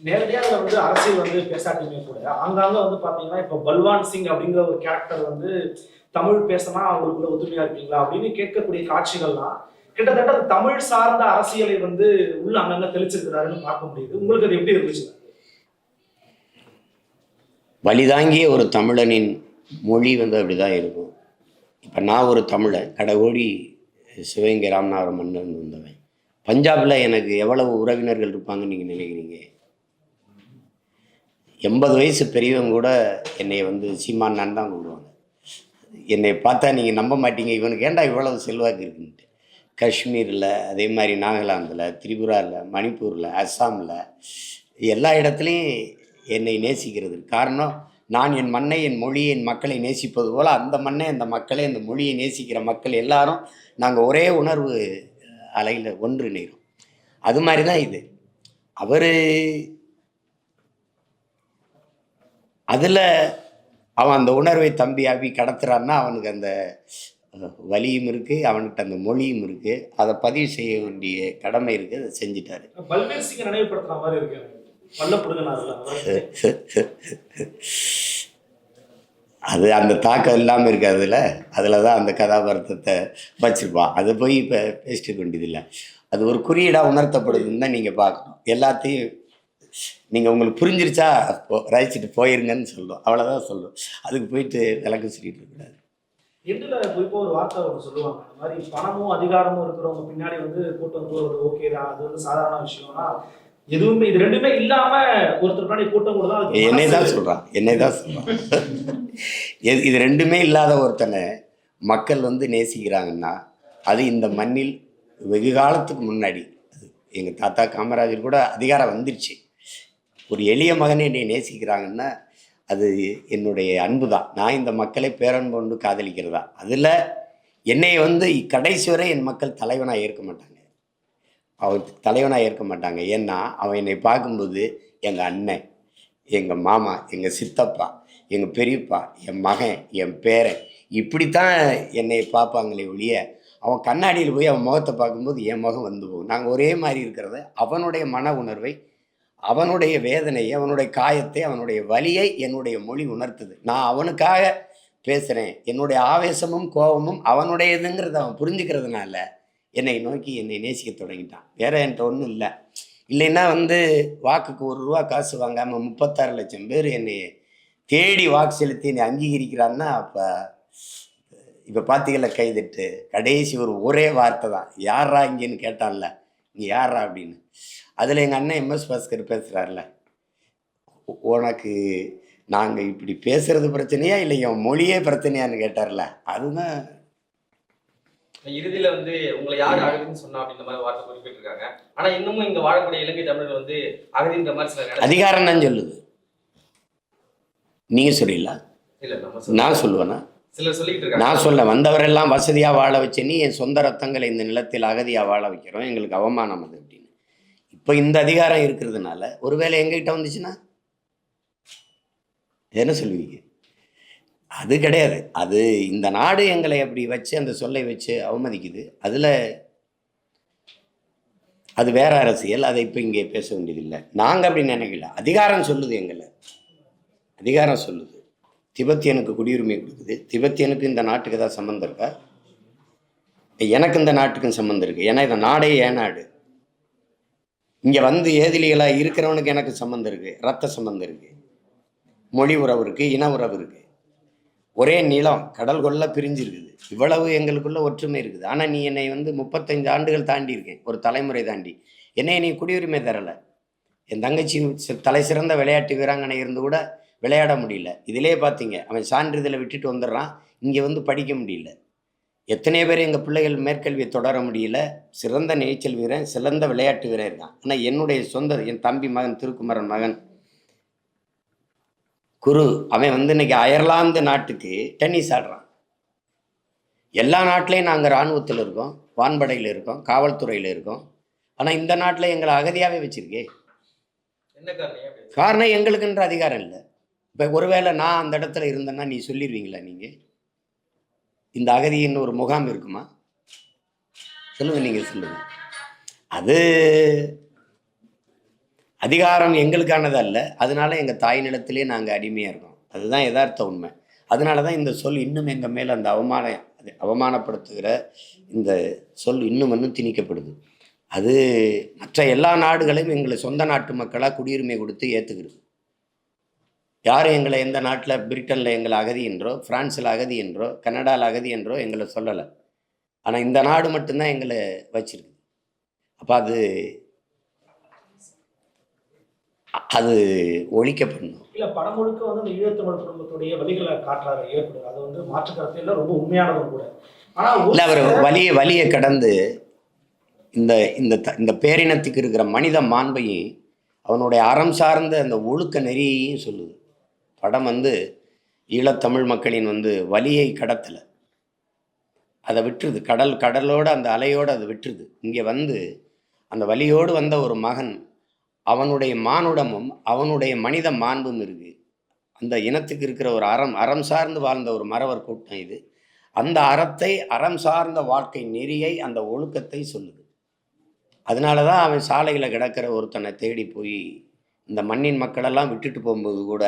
நேரடியாக வந்து அரசியல் வந்து பேசாட்டியுமே கூட. ஆங்காங்க வந்து பாத்தீங்கன்னா இப்ப பல்வான் சிங் அப்படிங்கிற ஒரு கேரக்டர் வந்து தமிழ் பேசினா அவங்களுக்குள்ள ஒத்துமையா இருப்பீங்களா அப்படின்னு கேட்கக்கூடிய காட்சிகள்லாம் கிட்டத்தட்ட தமிழ் சார்ந்த அரசியலை வந்து உள்ள அங்கங்க தெளிச்சிருக்கிறாருன்னு பார்க்க முடியுது. உங்களுக்கு அது எப்படி இருந்துச்சு? வழிதாங்கிய ஒரு தமிழனின் மொழி வந்து அப்படி தான் இருக்கும். இப்போ நான் ஒரு தமிழன் கடகோடி சிவகங்கை ராமநாதர் மன்னன் வந்தவன். பஞ்சாபில் எனக்கு எவ்வளவு உறவினர்கள் இருப்பாங்கன்னு நீங்கள் நினைக்கிறீங்க? எண்பது வயசு பெரியவங்க கூட என்னை வந்து சீமானான்னு தான் கூடுவாங்க என்னை பார்த்தா நீங்கள் நம்ப மாட்டீங்க இவனுக்கு ஏன்டா இவ்வளவு செல்வாக்கு இருக்குன்ட்டு. காஷ்மீரில் அதே மாதிரி நாகாலாந்தில் திரிபுராவில் மணிப்பூரில் அஸ்ஸாமில் எல்லா இடத்துலையும் என்னை நேசிக்கிறது. காரணம் நான் என் மண்ணை என் மொழியை என் மக்களை நேசிப்பது போல் அந்த மண்ணை அந்த மக்களை அந்த மொழியை நேசிக்கிற மக்கள் எல்லாரும் நாங்கள் ஒரே உணர்வு அலையில் ஒன்று நேரும் அது மாதிரி தான் இது. அவர் அதில் அவன் அந்த உணர்வை தம்பி அபி கடத்துறான்னா அவனுக்கு அந்த வலியும் இருக்குது அவன்கிட்ட அந்த மொழியும் இருக்குது அதை பதிவு செய்ய வேண்டிய கடமை இருக்குது அதை செஞ்சிட்டாரு. அது அந்த தாக்கம் இல்லாமல் இருக்காதுல்ல அதில். தான் அந்த கதாபாத்திரத்தை வச்சிருப்பான். அதை போய் இப்போ பேசிட்டு வேண்டியதில்லை அது ஒரு குறியீடாக உணர்த்தப்படுதுன்னு தான் நீங்கள் பார்க்கணும். எல்லாத்தையும் நீங்கள் உங்களுக்கு புரிஞ்சிருச்சா? போ ரசிச்சுட்டு போயிருங்கன்னு சொல்லும் அவ்வளோதான் சொல்லும் அதுக்கு போயிட்டு விளக்கம் சொல்லிட்டு இருக்கக்கூடாது எண்டுல குறிப்பா ஒரு வார்த்தை ஒன்று சொல்லுவாங்க. இந்த மாதிரி பணமும் அதிகாரமும் இருக்கிறவங்க பின்னாடி வந்து கூட்டம் போறது ஓகே தான். அது வந்து சாதாரண விஷயம்னா எதுவுமே இது ரெண்டுமே இல்லாம ஒருத்தர் பின்னாடி கூட்டம் கூட தான் என்னை தான் சொல்கிறான் என்னை தான் சொல்கிறான் இது ரெண்டுமே இல்லாத ஒருத்தனை மக்கள் வந்து நேசிக்கிறாங்கன்னா அது இந்த மண்ணில் வெகு காலத்துக்கு முன்னாடி எங்கள் தாத்தா காமராஜர் கூட அதிகாரம் வந்துருச்சு. ஒரு எளிய மகனை என்னை நேசிக்கிறாங்கன்னா அது என்னுடைய அன்பு தான் நான் இந்த மக்களை பேரன்பு கொண்டு காதலிக்கிறதா? அதில் என்னை வந்து கடைசி வரை என் மக்கள் தலைவனாக ஏற்க மாட்டாங்க. அவன் தலைவனாக ஏற்க மாட்டாங்க. ஏன்னா அவன் என்னை பார்க்கும்போது எங்கள் அண்ணன் எங்கள் மாமா எங்கள் சித்தப்பா எங்கள் பெரியப்பா என் மகன் என் பேரன் இப்படித்தான் என்னை பார்ப்பாங்களே ஒழிய அவன் கண்ணாடியில் போய் அவன் முகத்தை பார்க்கும்போது என் முகம் வந்து போகும். நாங்கள் ஒரே மாதிரி இருக்கிறத அவனுடைய மன உணர்வை அவனுடைய வேதனையை அவனுடைய காயத்தை அவனுடைய வலியை என்னுடைய மொழி உணர்த்துது. நான் அவனுக்காக பேசுகிறேன் என்னுடைய ஆவேசமும் கோபமும் அவனுடையதுங்கிறத அவன் புரிஞ்சுக்கிறதுனால என்னை நோக்கி என்னை நேசிக்க தொடங்கிட்டான். வேற என்கிட்ட ஒன்றும் இல்லை. இல்லைன்னா வந்து வாக்குக்கு ஒரு ரூபா காசு வாங்காமல் முப்பத்தாறு லட்சம் பேர் என்னை தேடி வாக்கு செலுத்தி என்னை அங்கீகரிக்கிறான்னா அப்போ இப்போ பார்த்தீங்களா கைதிட்டு கடைசி ஒரு ஒரே வார்த்தை தான். யாரா இங்கேன்னு கேட்டான்ல. நீ யாரா அப்படின்னு. அதில் எங்கள் அண்ணன் எம்எஸ் பாஸ்கர் பேசுகிறார்ல உனக்கு நாங்கள் இப்படி பேசுறது பிரச்சனையா இல்லை என் மொழியே பிரச்சனையான்னு கேட்டார்ல? அதுதான். இறுதியில வந்து உங்களை யார் அகதின்னு சொன்னா அப்படின்ற மாதிரி வார்த்தை குறிப்பிட்டிருக்காங்க. ஆனா இன்னமும் இங்க வாழக்கூடிய இலங்கை தமிழர் வந்து அகதின்ற மாதிரி சில அதிகாரம் தான் சொல்லுது. நீங்கள் சொல்லிடல இல்ல நம்ம சொல்ல- நான் சொல்லுவேனா? சிலர் சொல்லிட்டு இருக்காங்க நான் சொல்ல வந்தவரெல்லாம் வசதியாக வாழ வச்சு நீ என் சொந்த ரத்தங்களை இந்த நிலத்தில் அகதியாக வாழ வைக்கிறோம். எங்களுக்கு அவமானம் அது அப்படின்னு. இப்போ இந்த அதிகாரம் இருக்கிறதுனால ஒருவேளை எங்ககிட்ட வந்துச்சுன்னா? என்ன சொல்லுவீங்க? அது கிடையாது. அது இந்த நாடு எங்களை அப்படி வச்சு அந்த சொல்லை வச்சு அவமதிக்குது. அதில் அது வேற அரசியல். அதை இப்போ இங்கே பேச வேண்டியதில்லை. நாங்கள் அப்படி நினைக்கல. அதிகாரம் சொல்லுது எங்களை. அதிகாரம் சொல்லுது. திபெத்தியனுக்கு குடியுரிமை கொடுக்குது. திபெத்தியனுக்கு இந்த நாட்டுக்கு ஏதாவது சம்மந்தம் இருக்கா? எனக்கு இந்த நாட்டுக்கும் சம்மந்தம் இருக்குது ஏன்னா இந்த நாடே ஏன் நாடு? இங்கே வந்து ஏதிலிகளாக இருக்கிறவனுக்கு எனக்கு சம்மந்தம் இருக்குது ரத்த சம்மந்தம் இருக்குது மொழி உறவு இருக்குது இன உறவு இருக்குது ஒரே நிலம் கடல் கொள்ள பிரிஞ்சிருக்குது. இவ்வளவு எங்களுக்குள்ள ஒற்றுமை இருக்குது. ஆனால் நீ என்னை வந்து முப்பத்தஞ்சு ஆண்டுகள் தாண்டி இருக்கேன். ஒரு தலைமுறை தாண்டி. என்னை நீ குடியுரிமை தரலை. என் தங்கச்சி தலை சிறந்த விளையாட்டு வீராங்கனை இருந்து கூட விளையாட முடியல. இதிலே பார்த்தீங்க அவன் சான்றிதழை விட்டுட்டு வந்துடுறான் இங்கே வந்து படிக்க முடியல. எத்தனை பேர் எங்கள் பிள்ளைகள் மேற்கல்வியை தொடர முடியல. சிறந்த நீச்சல் வீரன் சிறந்த விளையாட்டு வீரன் இருக்கான். ஆனால் என்னுடைய சொந்த என் தம்பி மகன் திருக்குமரன் மகன் குரு அவன் வந்து இன்னைக்கு அயர்லாந்து நாட்டுக்கு டென்னிஸ் ஆடுறான். எல்லா நாட்டிலையும் நாங்கள் இராணுவத்தில் இருக்கோம் வான்படையில் இருக்கோம் காவல்துறையில் இருக்கோம். ஆனால் இந்த நாட்டில் எங்களை அகதியாகவே வச்சிருக்கே? காரணம் எங்களுக்குன்ற அதிகாரம் இல்லை. இப்போ ஒருவேளை நான் அந்த இடத்துல இருந்தேன்னா நீ சொல்லிடுவீங்களா நீங்கள் இந்த அகதியின் ஒரு முகாம் இருக்குமா? சொல்லுங்கள் நீங்கள் சொல்லுங்கள் அது அதிகாரம் எங்களுக்கானது அல்ல. அதனால் எங்கள் தாய் நிலத்திலே நாங்கள் அடிமையாக இருக்கோம். அதுதான் யதார்த்த உண்மை. அதனால தான் இந்த சொல் இன்னும் எங்கள் மேலே அந்த அவமான அது அவமானப்படுத்துகிற இந்த சொல் இன்னும் இன்னும் திணிக்கப்படுது. அது மற்ற எல்லா நாடுகளையும் எங்களை சொந்த நாட்டு மக்களாக குடியுரிமை கொடுத்து ஏற்றுக்கிறது யாரும் எங்களை எந்த நாட்டில் பிரிட்டனில் எங்களை அகதி என்றோ பிரான்ஸில் அகதி என்றோ கனடாவில் அகதி என்றோ எங்களை சொல்லலை. ஆனால் இந்த நாடு மட்டும்தான் எங்களை வச்சிருக்கு. அப்போ அது அது ஒழிக்கப்படணும். இல்ல படம் முழுக்க வந்து அந்த ஈழத்தமிழ் குடும்பத்துடைய வழிகளை காட்டுறாரு ஏற்படுது. அது வந்து மாற்று கருத்து இல்ல ரொம்ப உண்மையானதும் கூட. ஆனா ஒரு இல்லை அவர் வலிய வலியை கடந்து இந்த இந்த இந்த பேரினத்துக்கு இருக்கிற மனித மாண்பையும் அவனுடைய அறம் சார்ந்த அந்த ஒழுக்க நெறியையும் சொல்லுது. படம் வந்து ஈழத்தமிழ் மக்களின் வந்து வலியை கடத்தலை. அதை விட்டுருது. கடல் கடலோடு அந்த அலையோடு அதை விட்டுருது. இங்கே வந்து அந்த வலியோடு வந்த ஒரு மகன் அவனுடைய மானுடமும் அவனுடைய மனித மாண்பும் இருக்குது அந்த இனத்துக்கு இருக்கிற ஒரு அறம் அறம் சார்ந்து வாழ்ந்த ஒரு மறவர் கூட்டம் இது. அந்த அறத்தை அறம் சார்ந்த வாழ்க்கை நெறியை அந்த ஒழுக்கத்தை சொல்லுது. அதனால தான் அவன் சாலையில் கிடக்கிற ஒருத்தனை தேடி போய் இந்த மண்ணின் மக்களெல்லாம் விட்டுட்டு போகும்போது கூட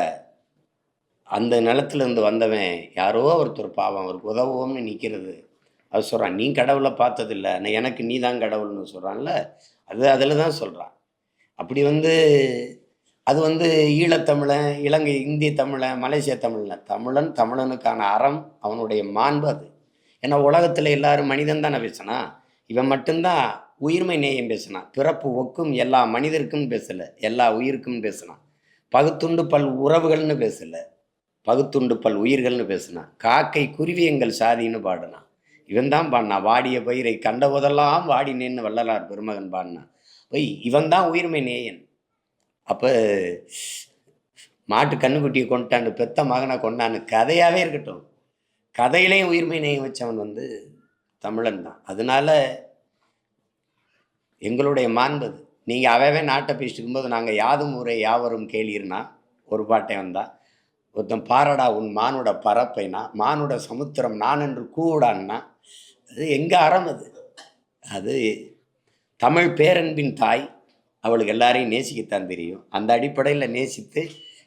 அந்த நிலத்துலேருந்து வந்தவன் யாரோ ஒருத்தர் பாவம் அவருக்கு உதவுவோம்னு நிற்கிறது அது சொல்கிறான் நீ கடவுளை பார்த்ததில்ல. நான் எனக்கு நீ தான் கடவுள்னு சொல்கிறான்ல அது அதில் தான் சொல்கிறான் அப்படி வந்து அது வந்து ஈழத்தமிழன் இலங்கை இந்திய தமிழன் மலேசிய தமிழன். தமிழன் தமிழனுக்கான அறம் அவனுடைய மாண்பு அது. ஏன்னா உலகத்தில் எல்லாரும் மனிதன் தானே பேசினா? இவன் மட்டும்தான் உயிர்மை நேயம் பேசினான் பிறப்பு ஒக்கும் எல்லா மனிதருக்கும் பேசலை. எல்லா உயிருக்கும் பேசினான் பகுத்துண்டு பல் உறவுகள்னு பேசலை. பகுத்துண்டு பல் உயிர்கள்னு பேசினான் காக்கை குருவி எங்கள் சாதின்னு பாடினான் இவன் தான் பாடினான் வாடிய பயிரை கண்ட போதெல்லாம் வாடினேன்னு வள்ளலார் பெருமகன் பாடினான் போய் இவன் தான் உயிர்மை நேயன். அப்போ மாட்டு கண்ணுக்குட்டியை கொண்டாண்டு பெத்த மகனை கொண்டான்னு கதையாகவே இருக்கட்டும். கதையிலையும் உயிர்மை நேயம் வச்சவன் வந்து தமிழன் தான். அதனால எங்களுடைய மாண்பது. நீங்கள் அவவே நாட்டை பேசிட்டு இருக்கும்போது நாங்கள் யாதும் ஊரை யாவரும் கேளீர்னா ஒரு பாட்டை வந்தால் ஒருத்தன் பாரடா உன் மானோட பரப்பைனா மானோட சமுத்திரம் நான் என்று கூடான்னா அது எங்கள் அறம் அது? அது தமிழ் பேரன்பின் தாய் அவளுக்கு எல்லாரையும் நேசிக்கத்தான் தெரியும். அந்த அடிப்படையில் நேசித்து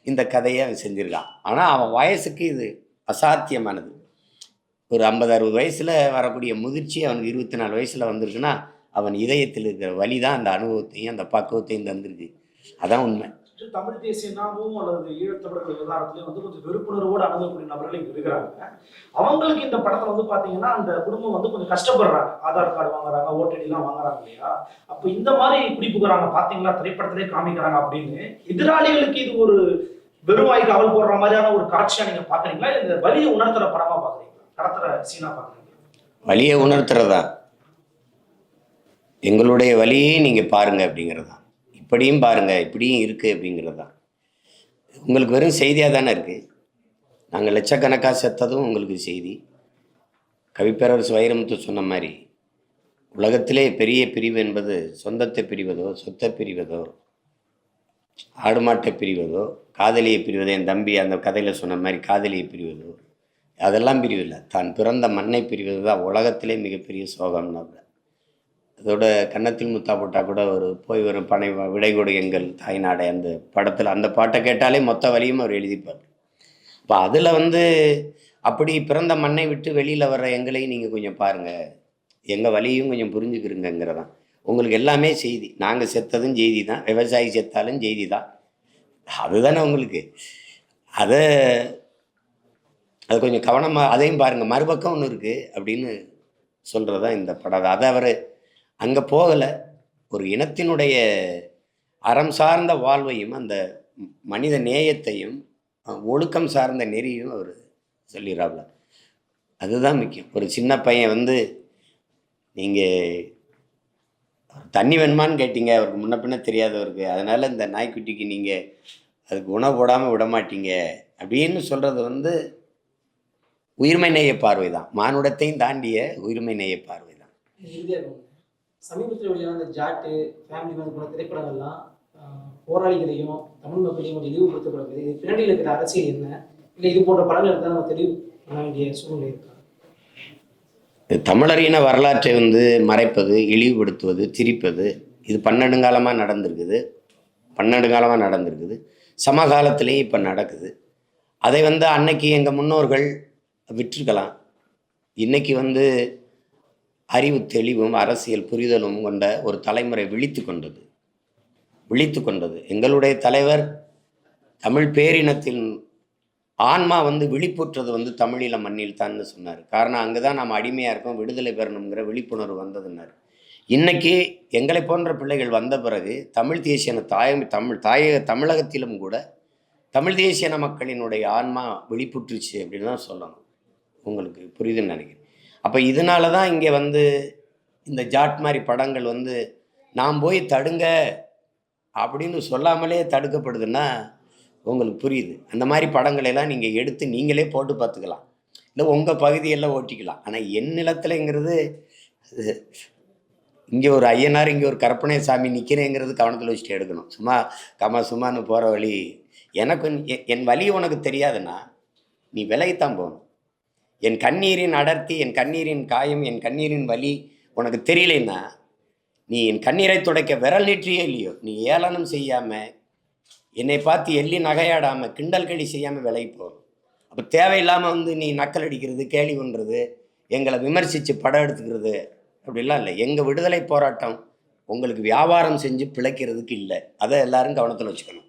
இந்த கதையை அவன் செஞ்சுருக்கான். ஆனால் அவன் வயசுக்கு இது அசாத்தியமானது. ஒரு ஐம்பது அறுபது வயசில் வரக்கூடிய முதிர்ச்சி அவனுக்கு இருபத்தி நாலு வயசில் வந்திருக்குன்னா அவன் இதயத்தில் இருக்கிற வழி தான் அந்த அனுபவத்தையும் அந்த பக்குவத்தையும் தந்திருக்கு. அதான் உண்மை. தமிழ் தேசிய நாமும் அல்லது ஈழத்தமிழர்கள் விவகாரத்திலையும் வந்து கொஞ்சம் வெறுப்புணர்வோடு அணுகக்கூடிய நபர்கள் இங்கே இருக்கிறாங்க. அவங்களுக்கு இந்த படத்தில் வந்து பார்த்தீங்கன்னா அந்த குடும்பம் வந்து கொஞ்சம் கஷ்டப்படுறாங்க. ஆதார் கார்டு வாங்குறாங்க ஓட்டடிலாம் வாங்குறாங்க இல்லையா? அப்போ இந்த மாதிரி குடிப்புகிறாங்க பார்த்தீங்களா திரைப்படத்திலே காமிக்கிறாங்க அப்படின்னு. எதிராளிகளுக்கு இது ஒரு வெறுவாய் காவல் போடுற மாதிரியான ஒரு காட்சியாக நீங்கள் பார்க்குறீங்களா இந்த வலியை உணர்த்துற படமாக பார்க்குறீங்களா கடத்துற சீனா பார்க்குறீங்களா வலியை உணர்த்துறதா? எங்களுடைய வழியை நீங்கள் பாருங்க அப்படிங்கிறதா? இப்படியும் பாருங்கள் இப்படியும் இருக்குது அப்படிங்கிறது தான். உங்களுக்கு வெறும் செய்தியாக தானே இருக்குது நாங்கள் லட்சக்கணக்காக செத்ததும் உங்களுக்கு செய்தி. கவிப்பேரரசு வைரமுத்து சொன்ன மாதிரி உலகத்திலே பெரிய பிரிவு என்பது சொந்தத்தை பிரிவதோ சொத்தை பிரிவதோ ஆடு மாட்டை பிரிவதோ காதலியை பிரிவதோ என் தம்பி அந்த கதையில் சொன்ன மாதிரி காதலியை பிரிவதோ அதெல்லாம் பிரிவில்லை தான் பிறந்த மண்ணை பிரிவது தான் உலகத்திலே மிகப்பெரிய சோகம்னாப்புல அதோட கன்னத்தில் முத்தா போட்டால் கூட ஒரு போய் வரும் பனை விடை கொடு எங்கள் தாய்நாடை அந்த படத்தில் அந்த பாட்டை கேட்டாலே மொத்த வழியும் அவர் எழுதிப்பார். இப்போ அதில் வந்து அப்படி பிறந்த மண்ணை விட்டு வெளியில் வர்ற எங்களையும் நீங்கள் கொஞ்சம் பாருங்கள் எங்கள் வலியும் கொஞ்சம் புரிஞ்சுக்கிறீங்கிறதான் உங்களுக்கு எல்லாமே செய்தி. நாங்கள் செத்ததும் செய்தி தான் விவசாயி செத்தாலும் செய்தி தான் அதுதானே உங்களுக்கு. அதை அது கொஞ்சம் கவனமாக அதையும் பாருங்கள் மறுபக்கம் ஒன்று இருக்குது அப்படின்னு சொல்கிறது தான் இந்த படம். அதை அவர் அங்கே போகலை. ஒரு இனத்தினுடைய அறம் சார்ந்த வாழ்வையும் அந்த மனித நேயத்தையும் ஒழுக்கம் சார்ந்த நெறியும் அவர் சொல்லிடுறாப்புல அதுதான் முக்கியம். ஒரு சின்ன பையன் வந்து நீங்கள் தண்ணி வேணுமான்னு கேட்டீங்க. அவருக்கு முன்ன பின்ன தெரியாதவருக்கு. அதனால் இந்த நாய்க்குட்டிக்கு நீங்கள் அதுக்கு உணவு போடாமல் விட மாட்டீங்க. அப்படின்னு சொல்கிறது வந்து உயிர்மை நேய பார்வை தான். மானுடத்தையும் தாண்டிய உயிர்மை நேய பார்வை தான். சமீபத்தில் வெளியான அந்த ஜாட்டு ஃபேமிலி மேன் போன திரைப்படங்கள்லாம் போராளிகளையும் தமிழ் மக்களையும் கொஞ்சம் இழிவுபடுத்தப்படுது இது பின்னாடி இருக்கிற அரசியல் என்ன? இல்லை இது போன்ற படங்கள் எடுத்தால் நம்ம தெளிவு பண்ண வேண்டிய சூழ்நிலை இருக்கா? தமிழரின வரலாற்றை வந்து மறைப்பது இழிவுபடுத்துவது திரிப்பது இது பன்னெடுங்காலமாக நடந்திருக்குது. பன்னெடுங்காலமாக நடந்திருக்குது. சமகாலத்திலேயே இப்போ நடக்குது. அதை வந்து அன்னைக்கு எங்கள் முன்னோர்கள் விட்டிருக்கலாம் இன்னைக்கு வந்து அறிவு தெளிவும் அரசியல் புரிதலும் கொண்ட ஒரு தலைமுறை விழித்து கொண்டது. விழித்து கொண்டது. எங்களுடைய தலைவர் தமிழ் பேரினத்தின் ஆன்மா வந்து விழிப்புற்றது வந்து தமிழீழ மண்ணில் தான் சொன்னார். காரணம் அங்கே தான் நாம் அடிமையாக இருக்கோம் விடுதலை பெறணுங்கிற விழிப்புணர்வு வந்ததுன்னார் இன்னைக்கு எங்களை போன்ற பிள்ளைகள் வந்த பிறகு தமிழ் தேசியன தாயம் தமிழ் தாயக தமிழகத்திலும் கூட தமிழ் தேசியன மக்களினுடைய ஆன்மா விழிப்புற்றுச்சு அப்படின்னு தான் சொல்லணும். உங்களுக்கு புரியுதுன்னு நினைக்கிறேன். அப்போ இதனால தான் இங்கே வந்து இந்த ஜாட் மாதிரி படங்கள் வந்து நான் போய் தடுங்க அப்படின்னு சொல்லாமலே தடுக்கப்படுதுன்னா உங்களுக்கு புரியுது. அந்த மாதிரி படங்களை எல்லாம் நீங்கள் எடுத்து நீங்களே போட்டு பார்த்துக்கலாம். இல்லை உங்கள் பகுதியெல்லாம் ஓட்டிக்கலாம். ஆனால் என் நிலத்துலங்கிறது இங்கே ஒரு ஐயனார் இங்கே ஒரு கற்பனை சாமி நிற்கிறேங்கிறது கவனத்தில் வச்சுட்டு எடுக்கணும். சும்மா கமா சும்மான்னு போகிற வழி. எனக்கு என் வழி உனக்கு தெரியாதுன்னா நீ விலகித்தான் போகணும். என் கண்ணீரின் அடர்த்தி என் கண்ணீரின் காயம் என் கண்ணீரின் வலி உனக்கு தெரியலன்னா நீ என் கண்ணீரை துடைக்க விரல் நீட்டியோ இல்லையோ? நீ ஏளனம் செய்யாமல் என்னை பார்த்து எள்ளி நகையாடாமல் கிண்டல் கடி செய்யாமல் விலகி போகணும் அப்போ தேவையில்லாமல் வந்து நீ நக்கல் அடிக்கிறது கேலி பண்ணுறது எங்களை விமர்சித்து படம் எடுத்துக்கிறது அப்படிலாம் இல்லை. எங்கள் விடுதலை போராட்டம் உங்களுக்கு வியாபாரம் செஞ்சு பிழைக்கிறதுக்கு இல்லை. அதை எல்லாரும் கவனத்தில் வச்சுக்கணும்.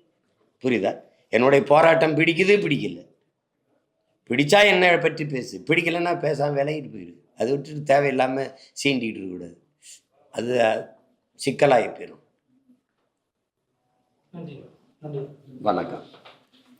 புரியுதா? என்னுடைய போராட்டம் பிடிக்குது பிடிக்கல. பிடிச்சா என்னை பற்றி பேசு. பிடிக்கலைன்னா பேசாமல் விலகிட்டு போயிடு அதை விட்டுட்டு தேவையில்லாமல் சீண்டிக்கிட்டு இருக்கக்கூடாது. அது சிக்கலாகி போயிடும் வணக்கம்.